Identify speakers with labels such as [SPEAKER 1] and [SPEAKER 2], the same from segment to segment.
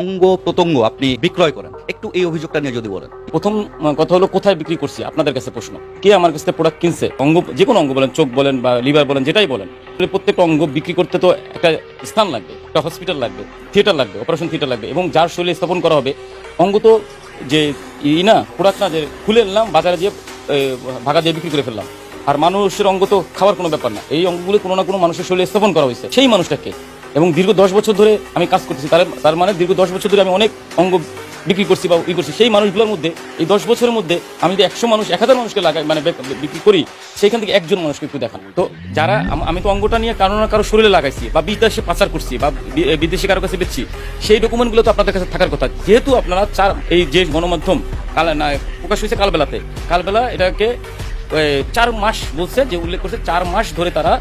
[SPEAKER 1] অঙ্গ প্রত্যঙ্গ আপনি বিক্রয় করেন। একটু এই অভিযোগটা নিয়ে যদি বলেন।
[SPEAKER 2] প্রথম কথা হলো কোথায় বিক্রি করছি? আপনাদের কাছে প্রশ্ন। কে আমার কাছে প্রোডাক্ট কিনছে? অঙ্গ যে কোনো অঙ্গ বলেন চোখ বলেন বা লিভার বলেন যেটাই বলেন। প্রত্যেকটা অঙ্গ বিক্রি করতে তো একটা স্থান লাগবে একটা হসপিটাল লাগবে থিয়েটার লাগবে অপারেশন থিয়েটার লাগবে এবং যার শরীরে স্থাপন করা হবে অঙ্গ তো যে ই না প্রোডাক্ট না যে খুলে নিলাম বাজারে এ, ভাগা দিয়ে বিক্রি করে ফেললাম। আর মানুষের অঙ্গ তো খাওয়ার কোনো ব্যাপার না। এই অঙ্গগুলো কোনো না কোনো মানুষের শরীরে স্থাপন করা হয়েছে। সেই মানুষটাকে এবং দীর্ঘ দশ বছর ধরে আমি কাজ করতেছি। তার তার মানে দীর্ঘ দশ বছর ধরে আমি অনেক অঙ্গ বিক্রি করছি বা ই করছি। সেই মানুষগুলোর মধ্যে, এই দশ বছরের মধ্যে আমি যদি একশো মানুষ, এক হাজার মানুষকে লাগাই মানে বিক্রি করি, সেইখান থেকে একজন মানুষকে একটু দেখান। তো যারা আমি তো অঙ্গটা নিয়ে কারও না কারও শরীরে লাগাইছি বা বিদেশে পাচার করছি বা বি- বিদেশে কারও কাছে বেচছি, সেই ডকুমেন্টগুলো তো আপনাদের কাছে থাকার কথা। যেহেতু আপনারা চার এই যে গণমাধ্যম, কাল না, প্রকাশ হয়েছে কালবেলাতে। কালবেলা এটাকে চার মাস বলছে, যে উল্লেখ করছে, চার মাস ধরে তারা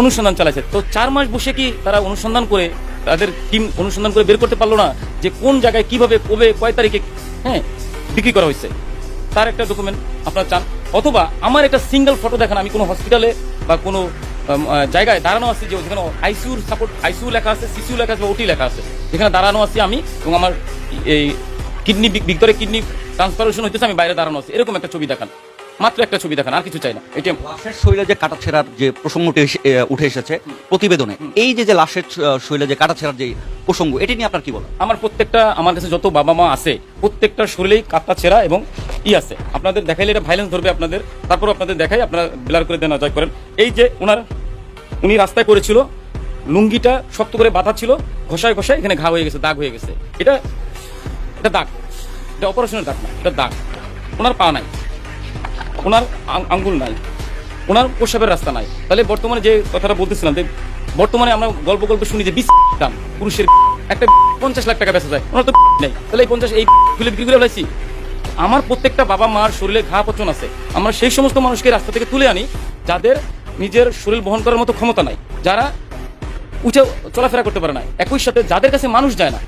[SPEAKER 2] অনুসন্ধান চালাইছে। তো চার মাস বসে কি তারা অনুসন্ধান করে, তাদের টিম অনুসন্ধান করে বের করতে পারল না যে কোন জায়গায় কীভাবে কবে কয় তারিখে হ্যাঁ বিক্রি করা হয়েছে? তার একটা ডকুমেন্ট আপনারা চান। অথবা আমার একটা সিঙ্গেল ফটো দেখান, আমি কোনো হসপিটালে বা কোনো জায়গায় দাঁড়ানো আছি যে যেখানে আইসিউর সাপোর্ট আইসিউ লেখা আছে সিসিউ লেখা আছে বা ওটি লেখা আছে। যেখানে দাঁড়ানো আছি আমি এবং আমার এই কিডনি ভিতরে কিডনি ট্রান্সফারেশন হইতেছে, আমি বাইরে দাঁড়ানো আছি। এরকম একটা ছবি দেখান। মাত্র একটা ছবি দেখান আর কিছু চাই না। এটি
[SPEAKER 1] লাশের শৈলে যে কাটাছেড়ার যে প্রসঙ্গটি উঠে এসেছে প্রতিবেদনে এই যে যে লাশের শৈলে যে কাটাছেড়ার যে প্রসঙ্গ এটি নিয়ে আপনার কি বলেন
[SPEAKER 2] আমার প্রত্যেকটা আমার কাছে যত বাবা মা আছে প্রত্যেকটা শরীরেই কাপ্তা ছেঁড়া এবং ই আছে। আপনাদের দেখাইলে এটা ভাইলেন্স ধরবে আপনাদের তারপর আপনাদের দেখাই আপনারা ব্লার করে দেন জয় করেন। এই যে ওনার উনি রাস্তায় করেছিল লুঙ্গিটা শক্ত করে বাঁধা ছিল ঘষায় ঘষায় এখানে ঘা হয়ে গেছে দাগ হয়ে গেছে। এটা এটা দাগ। এটা অপারেশনের দাগ না এটা দাগ। ওনার পা নাই। ওনার আঙ্গুল নাই। ওনার প্রসাবের রাস্তা নাই। তাহলে বর্তমানে যে কথাটা বলতেছিলাম যে বর্তমানে আমরা গল্প গল্প শুনি যে বিশ দাম পুরুষের একটা পঞ্চাশ লাখ টাকা বেচা যায়। ওনার তো নেই। তাহলে এই পঞ্চাশ এই খুলে বিক্রি করে ফেলাইছি। আমার প্রত্যেকটা বাবা মার শরীরে ঘা পচন আছে। আমরা সেই সমস্ত মানুষকে রাস্তা থেকে তুলে আনি যাদের নিজের শরীর বহন করার মতো ক্ষমতা নাই। যারা উঠে চলাফেরা করতে পারে না একই সাথে যাদের কাছে মানুষ যায় না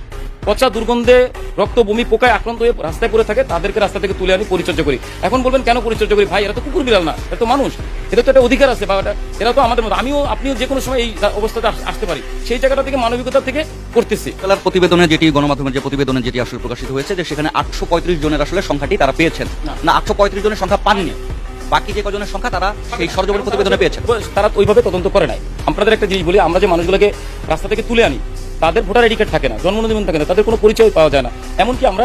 [SPEAKER 2] পচা দুর্গন্ধে রক্ত বমি পোকায় আক্রান্ত হয়ে রাস্তায় পড়ে থাকে তাদেরকে রাস্তা থেকে তুলে আনি পরিচর্যা করি। এখন বলবেন কেন পরিচর্যা করি? ভাই এরা তো কুকুর বিড়াল না এরা তো মানুষ। এদের তো একটা অধিকার আছে বা এটা- এরা তো আমাদের মতো। আমিও আপনিও যে কোনো সময় এই অবস্থাতে আসতে পারি। সেই জায়গাটা থেকে মানবিকতা থেকে করতেছি।
[SPEAKER 1] খেলার প্রতিবেদনে যেটি গণমাধ্যমের যে প্রতিবেদনে যেটি আসলে প্রকাশিত হয়েছে যে সেখানে আটশো পঁয়ত্রিশ জনের আসলে সংখ্যাটি তারা পেয়েছেন।
[SPEAKER 2] না।
[SPEAKER 1] আটশো পঁয়ত্রিশ জনের সংখ্যা পাননি। বাকি যে কজনের সংখ্যা তারা সেই সরজমিন প্রতিবেদনে পেয়েছেন।
[SPEAKER 2] তারা ওইভাবে তদন্ত করে নাই। আপনাদের একটা জিনিস বলি আমরা যে মানুষগুলোকে রাস্তা থেকে তুলে আনি তাদের ভোটার আইডি কার্ড থাকে না, জন্ম নিবন্ধন থাকে না, তাদের কোনো পরিচয় পাওয়া যায় না। এমনকি আমরা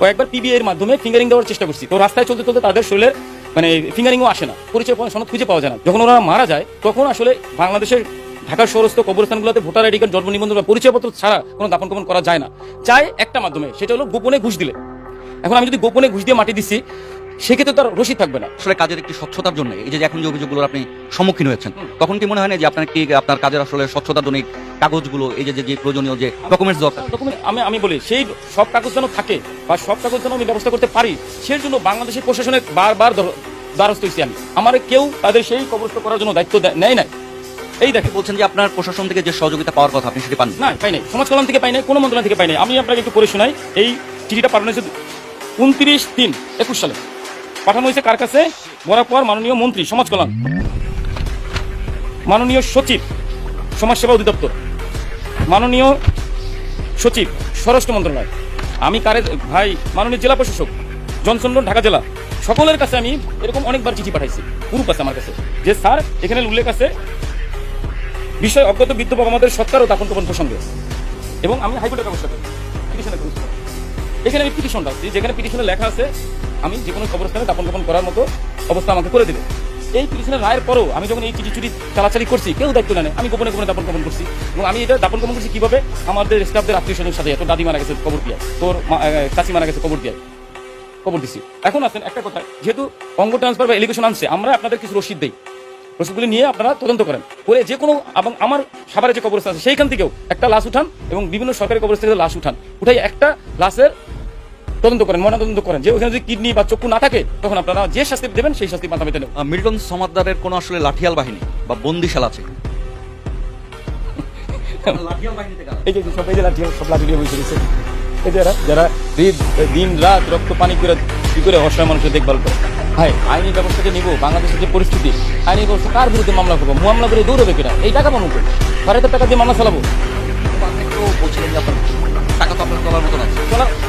[SPEAKER 2] কয়েকবার পিবিআই এর মাধ্যমে ফিঙ্গারিং দেওয়ার চেষ্টা করছি। তো রাস্তায় চলতে চলতে তাদের শরীরের মানে ফিঙ্গারিংও আসে না, পরিচয় সনদ খুঁজে পাওয়া যায় না। যখন ওরা মারা যায়, তখন আসলে বাংলাদেশের ঢাকার শহরস্থ কবরস্থানগুলোতে ভোটার আইডি কার্ড, জন্ম নিবন্ধন বা পরিচয়পত্র ছাড়া কোনো দাপন কমন করা যায় না। চাই একটা মাধ্যমে, সেটা হলো গোপনে ঘুষ দিলে। এখন আমি যদি গোপনে ঘুষ দিয়ে মাটি দিচ্ছি সেক্ষেত্রে তার রসিদ থাকবে না।
[SPEAKER 1] আসলে কাজের একটি স্বচ্ছতার জন্য এই যে এখন যে অভিযোগগুলোর আপনি সম্মুখীন হয়েছেন তখন কি মনে হয় না যে আপনার কি আপনার কাজের আসলে স্বচ্ছতার জন্য কাগজগুলো এই যে যে- প্রয়োজনীয় যে ডকুমেন্টস দরকার?
[SPEAKER 2] ডকুমেন্ট আমি আমি বলি সেই সব কাগজ যেন থাকে বা সব কাগজ যেন আমি ব্যবস্থা করতে পারি সেই জন্য বাংলাদেশের প্রশাসনের বারবার দ্বারস্থ হয়েছি আমি। আমার কেউ তাদের সেই কবরস্থ করার জন্য দায়িত্ব দেয়- নেয় নাই। এই দেখে
[SPEAKER 1] বলছেন যে আপনার প্রশাসন থেকে যে সহযোগিতা পাওয়ার কথা আপনি সেটি পান
[SPEAKER 2] না পাই নাই। সমাজ কল্যাণ থেকে পাই নাই কোনো মন্ত্রণালয় থেকে পাই নাই। আমি আপনাকে একটু পড়ে শোনাই এই চিঠিটা পাঠানো হয়েছে উনত্রিশ তিন একুশ সালে। পাঠানো হয়েছে কার কাছে? বরাবর মাননীয় মন্ত্রী, সমাজ কল্যাণ। মাননীয় সচিব, সমাজসেবা অধিদপ্তর। মাননীয় সচিব, স্বরাষ্ট্র মন্ত্রণালয়। আমি কারে, ভাই, মাননীয় জেলা প্রশাসক জনসন ঢাকা জেলা। সকলের কাছে আমি এরকম অনেকবার চিঠি পাঠাইছি গ্রুপ আছে আমার কাছে। যে স্যার, এখানে উল্লেখ আছে, বিষয় অজ্ঞাত বিদ্যুৎ আমাদের সৎকার ও দাপন প্রসঙ্গে এবং আমি হাইকোর্টের ব্যবস্থা করি। এখানে আমি পিটিশন রাখছি, যেখানে পিটিশনে লেখা আছে, আমি যে কোনো কবরস্থানে দাপন কপন করার মতো অবস্থা আমাকে করে দেবে। এই পিটিশনের রায়ের পরেও আমি যখন এই চিঠি চুরি চালাচালি করছি, কেউ দায়িত্ব নেয় আমি গোপনে গোপনে দাপন কপন করছি। এবং আমি এটা দাপন কপন করছি কীভাবে? আমাদের স্টাফদের আত্মীয় স্বজনের সাথে, তোর দাদি মারা গেছে কবর দিয়ে, তোর চাচি মারা গেছে কবর দিয়ে খবর দিছি। এখন আছেন একটা কথা, যেহেতু অঙ্গ ট্রান্সফার বা এলিগেশন আনছে, আমরা আপনাদের কিছু রসিদ দেই। রসিদগুলি নিয়ে আপনারা তদন্ত করেন। করে যে কোনো, এবং আমার সাভারে যে কবরস্থান আছে, সেইখান থেকেও একটা লাশ উঠান, এবং বিভিন্ন সরকারি কবরস্থান থেকে লাশ উঠান। উঠাই একটা লাশের তদন্ত করেন ময়না তদন্ত করেন। যে ওখানে যদি কিডনি বা চক্ষু না থাকে তখন আপনারা যে শাস্তি দেবেন সেই শাস্তি মাথা পেতে
[SPEAKER 1] মিল্টন সমাদদারের কোনো আসলে লাঠিয়াল বাহিনী বা বন্দিশাল আছে?
[SPEAKER 2] এই যে সব এই যে লাঠি সব লাঠি দিয়ে বসে রয়েছে। এই যে যারা দিন- রাত রক্ত পানি করে কি করে অসহায় মানুষের দেখভাল করে। ভাই আইনি ব্যবস্থা যে নিব বাংলাদেশের যে পরিস্থিতি আইনি ব্যবস্থা কার বিরুদ্ধে মামলা করব? মামলা করে দৌড়বে কিনা? এই টাকা পাবো বাড়িতে টাকা দিয়ে মামলা চালাবো।
[SPEAKER 1] আপনি বলছিলেন যে আপনার টাকা তো আপনি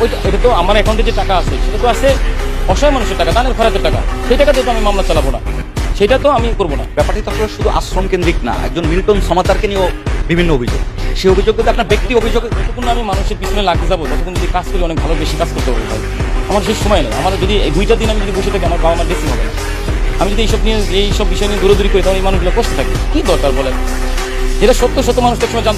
[SPEAKER 2] ওইটা এটা তো আমার অ্যাকাউন্টে যে টাকা আছে সেটা তো আছে অসহায় মানুষের টাকা দানের খরাতের টাকা। সেই টাকা দিয়ে তো আমি মামলা চালাবো না। সেটা তো আমি করব না।
[SPEAKER 1] ব্যাপারটি তো আসলে শুধু আশ্রম কেন্দ্রিক না একজন মিল্টন সমাচারকে নিয়েও বিভিন্ন অভিযোগ। সেই অভিযোগ কিন্তু আপনার ব্যক্তি অভিযোগ
[SPEAKER 2] যতক্ষণ আমি মানুষের পিছনে লাগতে যাব ততক্ষণ যদি কাজ করি অনেক ভালো বেশি কাজ করতে হবে আমার সেই সময় নেই। আমার যদি এই দুইটা দিন আমি যদি বসে থাকি আমার বাবা মার ড্রেসিং হবে না। আমি যদি এইসব নিয়ে এইসব বিষয় নিয়ে দূরদূরি করি তাহলে এই মানুষগুলো কষ্ট থাকে। কি দরকার বলেন? যেটা সত্য সত্য মানুষ তো সময় জানতে